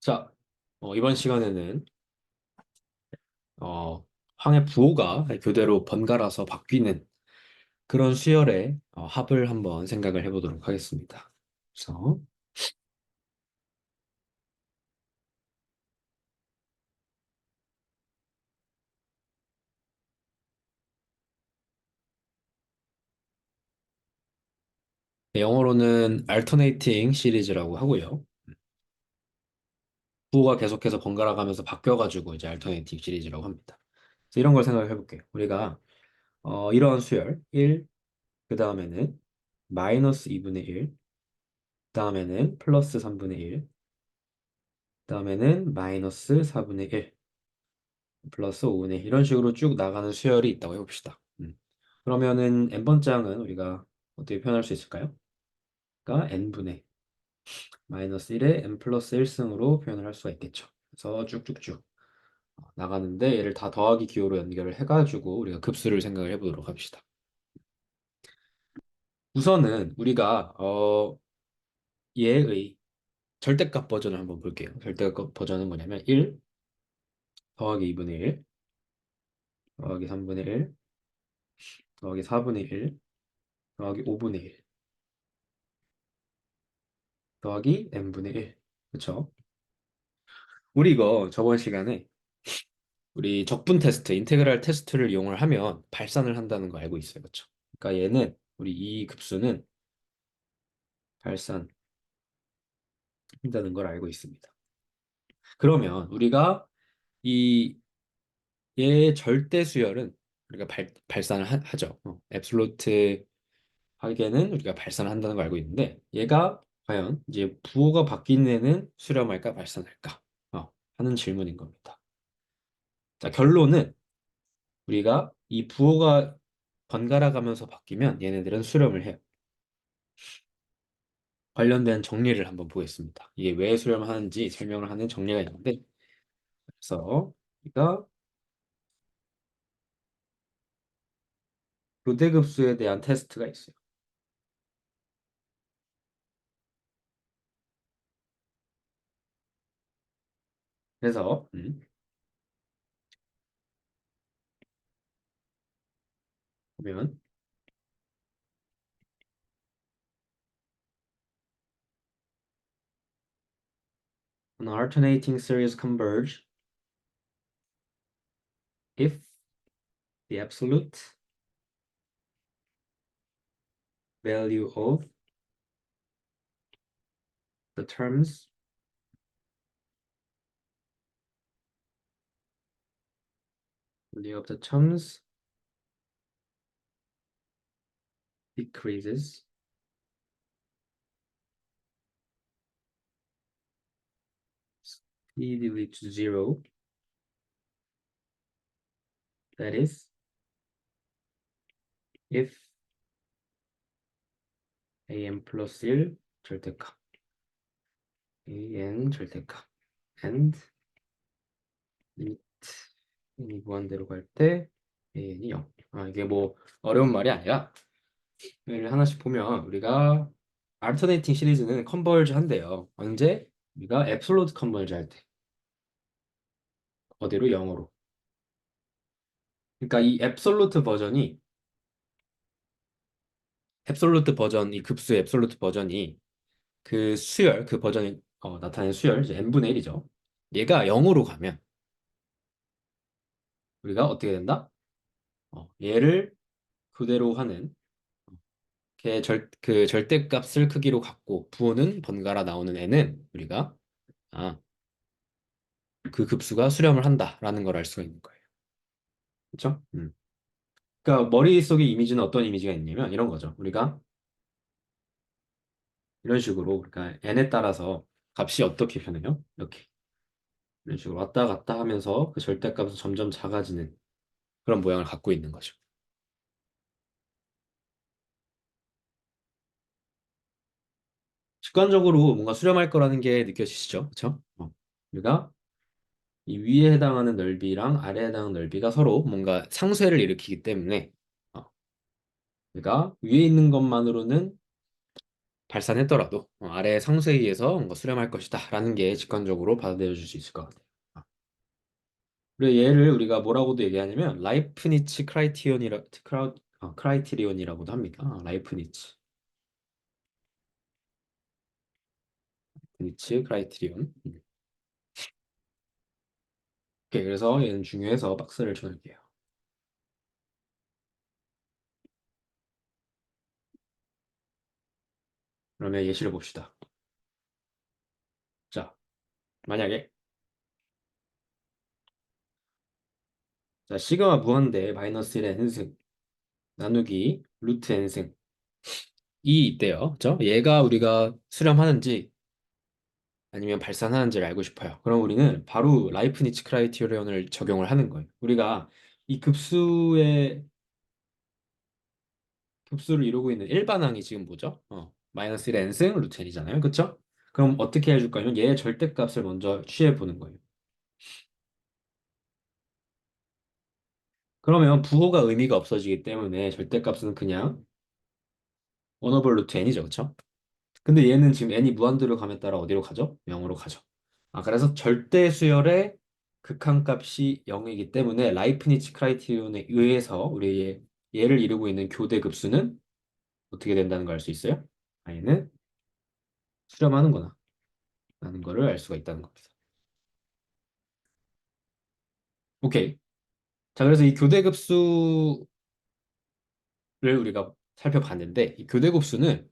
자, 어, 이번 시간에는 어, 황해 부호가 교대로 번갈아서 바뀌는 그런 수열의 어, 합을 한번 생각을 해보도록 하겠습니다. 그래서 네, 영어로는 alternating 시리즈라고 하고요. 부호가 계속해서 번갈아 가면서 바뀌어가지고 이제 alternating 시리즈라고 합니다. 그래서 이런 걸 생각해 볼게요. 우리가 어, 이러한 수열 1, 그 다음에는 마이너스 2분의 1, 그 다음에는 플러스 3분의 1, 그 다음에는 마이너스 4분의 1, 플러스 5분의 1 이런 식으로 쭉 나가는 수열이 있다고 해봅시다. 음. 그러면은 n번 장은 우리가 어떻게 표현할 수 있을까요? 그러니까 n분의 마이너스 1에 n 플러스 1승으로 표현을 할 수가 있겠죠. 그래서 쭉쭉쭉 나가는데 얘를 다 더하기 기호로 연결을 해가지고 우리가 급수를 생각을 해보도록 합시다. 우선은 우리가 어 얘의 절대값 버전을 한번 볼게요. 절대값 버전은 뭐냐면 1 더하기 2분의 1 더하기 3분의 1 더하기 4분의 1 더하기 5분의 1 더하기 n분의 1 그쵸? 우리 이거 저번 시간에 우리 적분 테스트, 인테그랄 테스트를 이용을 하면 발산을 한다는 거 알고 있어요. 그쵸? 그러니까 얘는 우리 이 급수는 발산 한다는 걸 알고 있습니다. 그러면 우리가 이 얘의 절대 수열은 우리가 발, 발산을 하, 죠 어, 앱솔루트 하게는 우리가 발산을 한다는 걸 알고 있는데 얘가 과연 이제 부호가 바뀐 애는 수렴할까 발산할까 어, 하는 질문인 겁니다. 자 결론은 우리가 이 부호가 번갈아 가면서 바뀌면 얘네들은 수렴을 해요. 관련된 정리를 한번 보겠습니다. 이게 왜 수렴하는지 설명을 하는 정리가 있는데 그래서 우리가 교대급수에 대한 테스트가 있어요. 그래서 음, 보면 an alternating series converge if the absolute value of the terms value of the terms decreases speedily to zero that is if an 플러스 1 절대값 an 절대값 and limit n 이 무한대로 갈때 an이 0. 아 이게 뭐 어려운 말이 아니라 얘를 하나씩 보면 우리가 alternating 시리즈는 컨버즈 한대요. 언제? 우리가 absolute 컨버즈 할 때. 어디로? 0으로. 그러니까 이 absolute 버전이 앱솔루트 버전, 이 급수 앱솔루트 버전이 그 수열, 그 버전이 어, 나타낸 수열, 이제 n분의 1이죠. 얘가 0으로 가면 우리가 어떻게 된다? 어, 얘를 그대로 하는 걔 절, 그 절대값을 크기로 갖고 부호는 번갈아 나오는 애는 우리가 아, 그 급수가 수렴을 한다라는 걸 알 수가 있는 거예요. 그렇죠? 음. 그러니까 머릿속에 이미지는 어떤 이미지가 있냐면 이런 거죠. 우리가 이런 식으로 그러니까 n에 따라서 값이 어떻게 변해요? 이렇게 이런 식으로 왔다 갔다 하면서 그 절대값은 점점 작아지는 그런 모양을 갖고 있는 거죠. 직관적으로 뭔가 수렴할 거라는 게 느껴지시죠? 그렇죠? 어. 우리가 이 위에 해당하는 넓이랑 아래에 해당하는 넓이가 서로 뭔가 상쇄를 일으키기 때문에 어. 우리가 위에 있는 것만으로는 발산했더라도 어, 아래 상수에 의해서 뭔가 수렴할 것이다 라는 게 직관적으로 받아들여 줄수 있을 것 같아요. 아. 그리고 얘를 우리가 뭐라고도 얘기하냐면 라이프니츠 크라이티온이라 크라, 어, 크라이티리온이라고도 합니다. 아, 라이프니츠 니츠 크라이티리온. 음. 오케이, 그래서 얘는 중요해서 박스를 쳐놓을게요. 그러면 예시를 봅시다. 자, 만약에 자, 시그마 무한대 마이너스 1의 n승 나누기 루트 n승 이 있대요. 그죠? 얘가 우리가 수렴하는지 아니면 발산하는지를 알고 싶어요. 그럼 우리는 바로 라이프니츠 크라이테리온을 적용을 하는 거예요. 우리가 이 급수의 급수를 이루고 있는 일반항이 지금 뭐죠? 어, 마이너스 1의 n승 루트 n이잖아요. 그쵸? 그럼 어떻게 해줄 거냐면 얘의 절대값을 먼저 취해 보는 거예요. 그러면 부호가 의미가 없어지기 때문에 절대값은 그냥 원오버 루트 n이죠. 그쵸? 근데 얘는 지금 n이 무한대로 감에 따라 어디로 가죠? 0으로 가죠. 아, 그래서 절대 수열의 극한값이 0이기 때문에 라이프니츠 크라이테리온에 의해서 우리 얘, 얘를 이루고 있는 교대 급수는 어떻게 된다는 걸 알 수 있어요? 아, 얘는 수렴하는구나 라는 거를 알 수가 있다는 겁니다. 오케이. 자, 그래서 이 교대 급수를 우리가 살펴봤는데 이 교대 급수는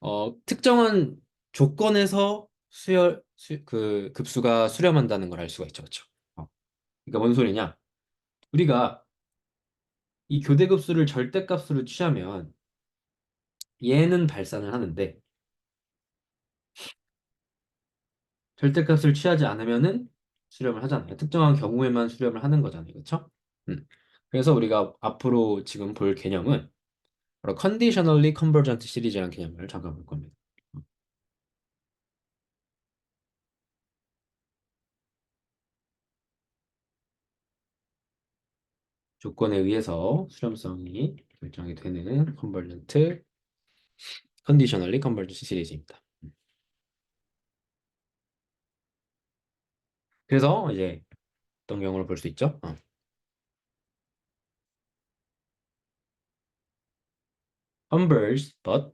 어, 특정한 조건에서 수열 수, 그 급수가 수렴한다는 걸 알 수가 있죠. 그렇죠? 어. 그러니까 뭔 소리냐? 우리가 이 교대 급수를 절대값으로 취하면 얘는 발산을 하는데 절대값을 취하지 않으면은 수렴을 하잖아요. 특정한 경우에만 수렴을 하는 거잖아요. 그렇죠? 음. 그래서 우리가 앞으로 지금 볼 개념은 바로 conditionally convergent 시리즈라는 개념을 잠깐 볼 겁니다. 조건에 의해서 수렴성이 결정이 되는 컨버전트 컨디셔널리 컨버전트 시리즈입니다. 그래서 이제 어떤 경우를 볼 수 있죠? 어. converge but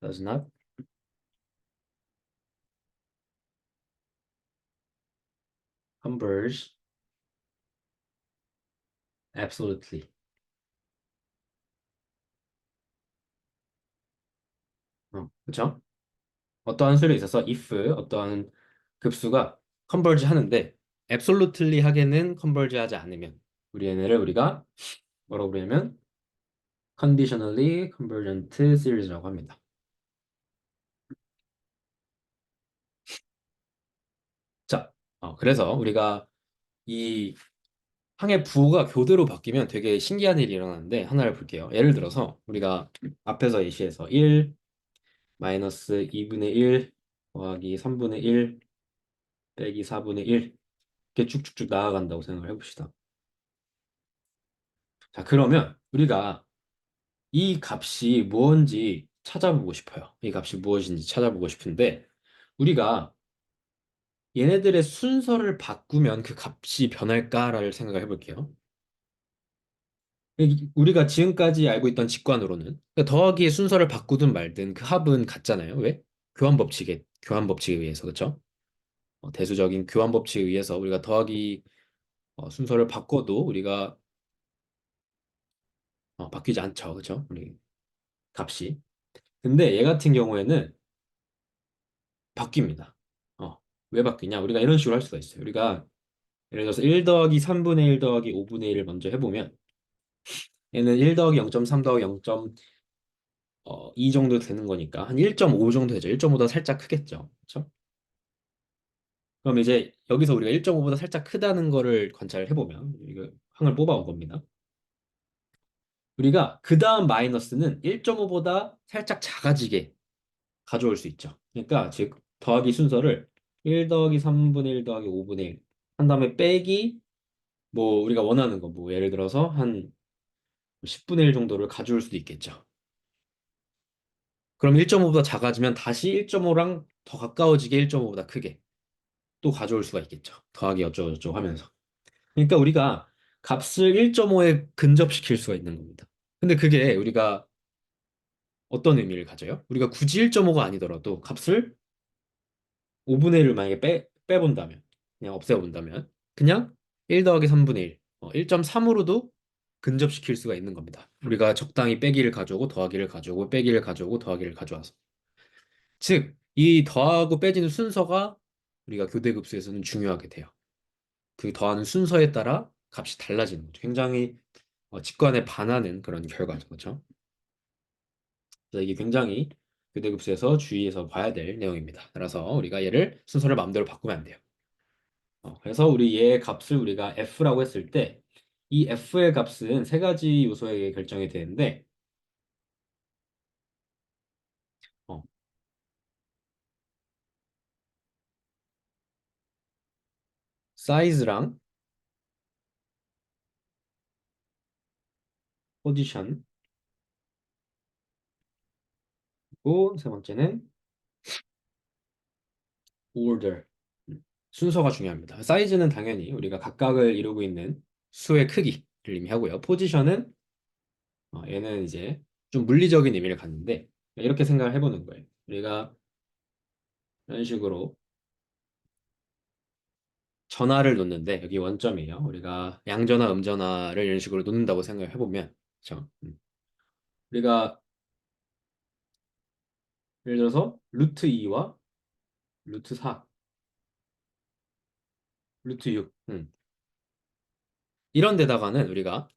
does not converge absolutely. 어, 그렇죠? 어떠한 수를 있어서 if 어떠한 급수가 컨버지 하는데 absolutely 하게는 컨버지 하지 않으면 우리 얘네를 우리가 뭐라고 부르냐면 conditionally convergent series라고 합니다. 자, 어, 그래서 우리가 이 항의 부호가 교대로 바뀌면 되게 신기한 일이 일어나는데 하나를 볼게요. 예를 들어서 우리가 앞에서 예시해서 1 마이너스 2분의 1 더하기 3분의 1 빼기 4분의 1 이렇게 쭉쭉쭉 나아간다고 생각을 해봅시다. 자, 그러면 우리가 이 값이 무엇인지 찾아보고 싶어요. 이 값이 무엇인지 찾아보고 싶은데 우리가 얘네들의 순서를 바꾸면 그 값이 변할까를 생각을 해볼게요. 우리가 지금까지 알고 있던 직관으로는 그러니까 더하기의 순서를 바꾸든 말든 그 합은 같잖아요. 왜? 교환 법칙에 교환 법칙에 의해서 그렇죠? 어, 대수적인 교환 법칙에 의해서 우리가 더하기 어, 순서를 바꿔도 우리가 어, 바뀌지 않죠. 그렇죠? 우리 값이. 근데 얘 같은 경우에는 바뀝니다. 어, 왜 바뀌냐? 우리가 이런 식으로 할 수가 있어요. 우리가 예를 들어서 1 더하기 3분의 1 더하기 5분의 1을 먼저 해보면 얘는 1 더하기 0.3 더하기 0.2 어, 정도 되는 거니까 한 1.5 정도 되죠. 1.5보다 살짝 크겠죠. 그렇죠? 그럼 이제 여기서 우리가 1.5보다 살짝 크다는 거를 관찰을 해보면 이거 항을 뽑아온 겁니다. 우리가 그 다음 마이너스는 1.5보다 살짝 작아지게 가져올 수 있죠. 그러니까 즉 더하기 순서를 1 더하기 3분의 1 더하기 5분의 1 한 다음에 빼기 뭐 우리가 원하는 거 뭐 예를 들어서 한 10분의 1 정도를 가져올 수도 있겠죠. 그럼 1.5보다 작아지면 다시 1.5랑 더 가까워지게 1.5보다 크게 또 가져올 수가 있겠죠. 더하기 어쩌고저쩌고 하면서. 그러니까 우리가 값을 1.5에 근접시킬 수가 있는 겁니다. 근데 그게 우리가 어떤 의미를 가져요? 우리가 굳이 1.5가 아니더라도 값을 5분의 1을 만약에 빼, 빼본다면, 그냥 없애본다면, 그냥 1 더하기 3분의 1, 어, 1.3으로도 근접시킬 수가 있는 겁니다. 우리가 적당히 빼기를 가져오고 더하기를 가져오고 빼기를 가져오고 더하기를 가져와서. 즉, 이 더하고 빼지는 순서가 우리가 교대 급수에서는 중요하게 돼요. 그 더하는 순서에 따라 값이 달라지는 거죠. 굉장히 어, 직관에 반하는 그런 결과죠. 그렇죠? 그래서 이게 굉장히 교대 급수에서 주의해서 봐야 될 내용입니다. 따라서 우리가 얘를 순서를 마음대로 바꾸면 안 돼요. 어, 그래서 우리 얘의 값을 우리가 f라고 했을 때 이 f의 값은 세 가지 요소에 의해 결정이 되는데 어, 사이즈랑 포지션. 그리고 세 번째는 order. 음, 순서가 중요합니다. 사이즈는 당연히 우리가 각각을 이루고 있는 수의 크기를 의미하고요. 포지션은 어, 얘는 이제 좀 물리적인 의미를 갖는데 이렇게 생각을 해보는 거예요. 우리가 이런 식으로 전화를 놓는데 여기 원점이에요. 우리가 양전화, 음전화를 이런 식으로 놓는다고 생각을 해보면 그렇죠? 음. 우리가 예를 들어서 루트 2와 루트 4, 루트 6 음. 이런 데다가는 우리가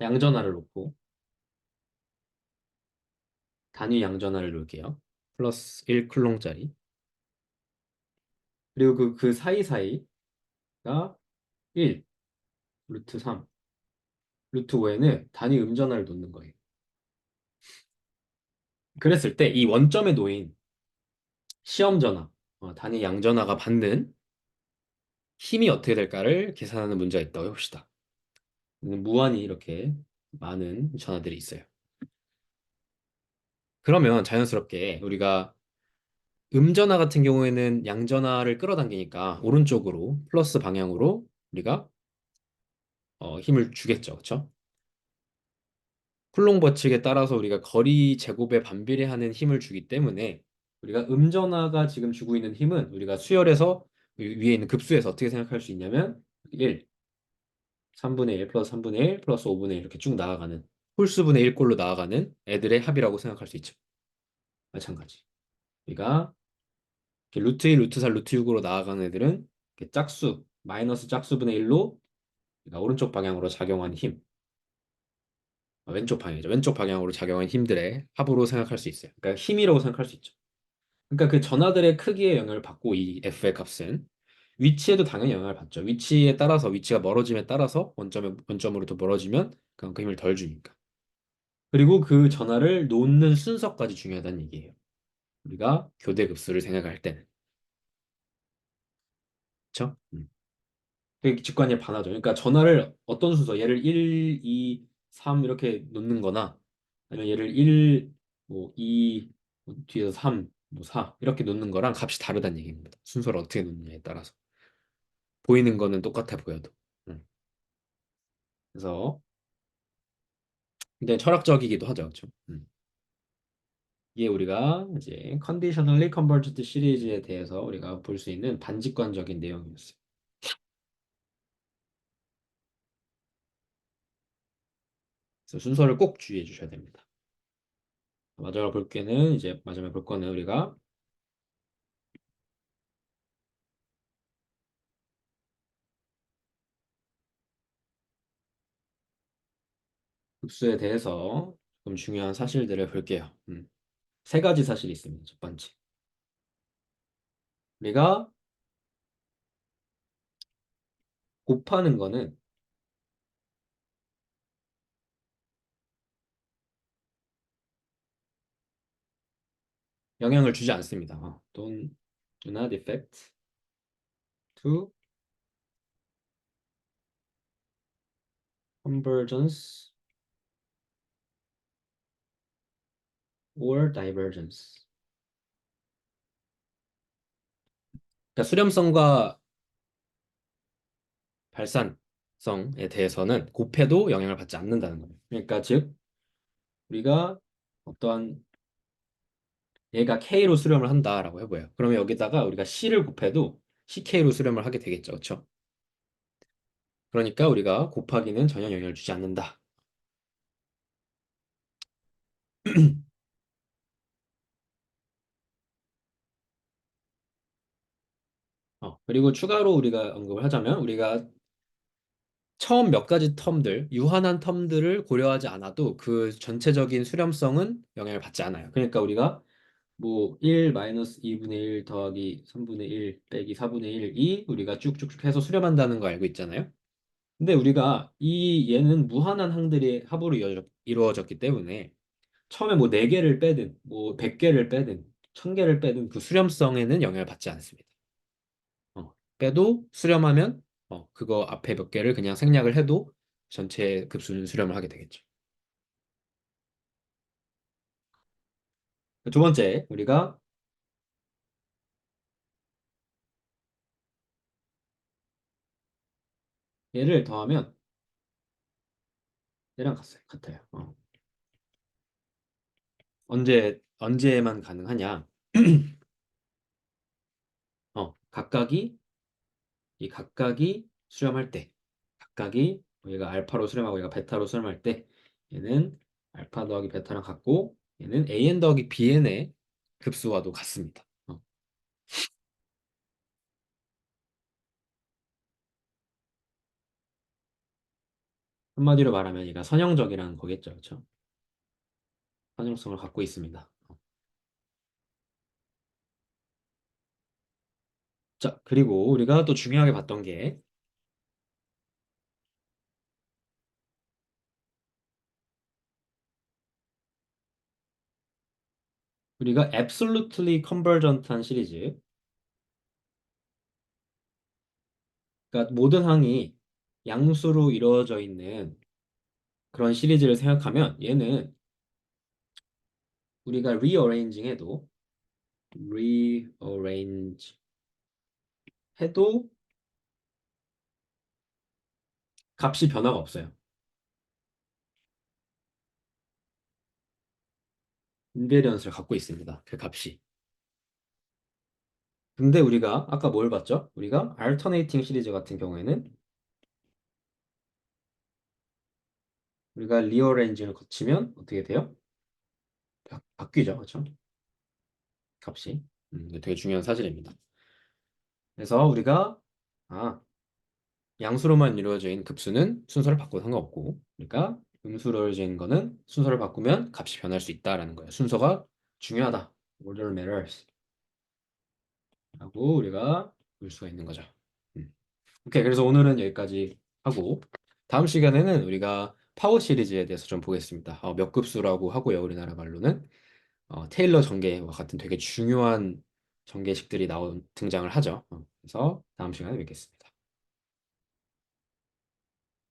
양전화를 놓고 단위 양전화를 놓을게요. 플러스 1 쿨롱짜리 그리고 그, 그 사이사이가 1, 루트 3, 루트 5에는 단위 음전화를 놓는 거예요. 그랬을 때 이 원점에 놓인 시험 전화, 어, 단위 양전화가 받는 힘이 어떻게 될까를 계산하는 문제가 있다고 해봅시다. 무한히 이렇게 많은 전화들이 있어요. 그러면 자연스럽게 우리가 음전화 같은 경우에는 양전화를 끌어당기니까 오른쪽으로 플러스 방향으로 우리가 어, 힘을 주겠죠. 그렇죠? 쿨롱 법칙에 따라서 우리가 거리 제곱에 반비례하는 힘을 주기 때문에 우리가 음전화가 지금 주고 있는 힘은 우리가 수열에서 위에 있는 급수에서 어떻게 생각할 수 있냐면 1, 3분의 1 플러스 3분의 1 플러스 5분의 1 이렇게 쭉 나아가는 홀수분의 1꼴로 나아가는 애들의 합이라고 생각할 수 있죠. 마찬가지. 우리가 루트 2, 루트 4, 루트 6으로 나아가는 애들은 짝수, 마이너스 짝수분의 1로 오른쪽 방향으로 작용한 힘. 어, 왼쪽 방향이죠. 왼쪽 방향으로 작용한 힘들의 합으로 생각할 수 있어요. 그러니까 힘이라고 생각할 수 있죠. 그러니까 그 전하들의 크기에 영향을 받고 이 F의 값은 위치에도 당연히 영향을 받죠. 위치에 따라서 위치가 멀어짐에 따라서 원점에 원점으로부터 멀어지면 그만큼 힘을 덜 주니까. 그리고 그 전하를 놓는 순서까지 중요하다는 얘기예요. 우리가 교대 급수를 생각할 때는. 그렇죠? 음. 되게 직관에 반하죠. 그러니까 전화를 어떤 순서, 얘를 1, 2, 3 이렇게 놓는 거나 아니면 얘를 1, 뭐 2, 뭐 뒤에서 3, 뭐 4 이렇게 놓는 거랑 값이 다르다는 얘기입니다. 순서를 어떻게 놓느냐에 따라서. 보이는 거는 똑같아 보여도. 음. 그래서 근데 철학적이기도 하죠. 그렇죠? 음. 이게 우리가 이제 conditionally converged 시리즈에 대해서 우리가 볼 수 있는 반직관적인 내용이었어요. 그래서 순서를 꼭 주의해 주셔야 됩니다. 마지막으로 볼 게는 이제 마지막에 볼 거는 우리가 급수에 대해서 좀 중요한 사실들을 볼게요. 음. 세 가지 사실이 있습니다. 첫 번째. 우리가 곱하는 거는 영향을 주지 않습니다. 어, don't, do not affect to convergence or divergence. 자, 수렴성과 발산성에 대해서는 곱해도 영향을 받지 않는다는 거예요. 그러니까 즉 우리가 어떠한 얘가 K로 수렴을 한다라고 해봐요. 그러면 여기다가 우리가 C를 곱해도 CK로 수렴을 하게 되겠죠. 그렇죠? 그러니까 우리가 곱하기는 전혀 영향을 주지 않는다. 어, 그리고 추가로 우리가 언급을 하자면 우리가 처음 몇 가지 텀들, 유한한 텀들을 고려하지 않아도 그 전체적인 수렴성은 영향을 받지 않아요. 그러니까 우리가 뭐 1 마이너스 2분의 1 더하기 3분의 1 빼기 4분의 1이 우리가 쭉쭉쭉 해서 수렴한다는 거 알고 있잖아요. 근데 우리가 이 얘는 무한한 항들이 합으로 이루어졌, 이루어졌기 때문에 처음에 뭐 4개를 빼든 뭐 100개를 빼든 1000개를 빼든 그 수렴성에는 영향을 받지 않습니다. 어, 빼도 수렴하면 어, 그거 앞에 몇 개를 그냥 생략을 해도 전체 급수는 수렴을 하게 되겠죠. 두 번째, 우리가 얘를 더하면 얘랑 같아요. 같아요. 어. 언제 언제만 가능하냐? 어, 각각이 이 각각이 수렴할 때, 각각이 얘가 알파로 수렴하고 얘가 베타로 수렴할 때, 얘는 알파 더하기 베타랑 같고, 얘는 an 더하기 bn의 급수와도 같습니다. 어. 한마디로 말하면 얘가 선형적이라는 거겠죠, 그렇죠? 선형성을 갖고 있습니다. 어. 자, 그리고 우리가 또 중요하게 봤던 게 우리가 absolutely convergent한 시리즈 그러니까 모든 항이 양수로 이루어져 있는 그런 시리즈를 생각하면 얘는 우리가 rearranging 해도 rearrange 해도 값이 변화가 없어요. 인베리언스를 갖고 있습니다. 그 값이. 근데 우리가 아까 뭘 봤죠? 우리가 alternating 시리즈 같은 경우에는 우리가 rearrange를 거치면 어떻게 돼요? 바, 바뀌죠. 그렇죠? 값이. 음, 되게 중요한 사실입니다. 그래서 우리가 아 양수로만 이루어져 있는 급수는 순서를 바꿔도 상관없고 그러니까 이루어져 있는 거는 순서를 바꾸면 값이 변할 수 있다라는 거예요. 순서가 중요하다. Order matters. 라고 우리가 볼 수가 있는 거죠. 음. 오케이. 그래서 오늘은 여기까지 하고 다음 시간에는 우리가 파워 시리즈에 대해서 좀 보겠습니다. 어, 몇 급수라고 하고요. 우리나라 말로는 어, 테일러 전개와 같은 되게 중요한 전개식들이 나온 등장을 하죠. 어, 그래서 다음 시간에 뵙겠습니다.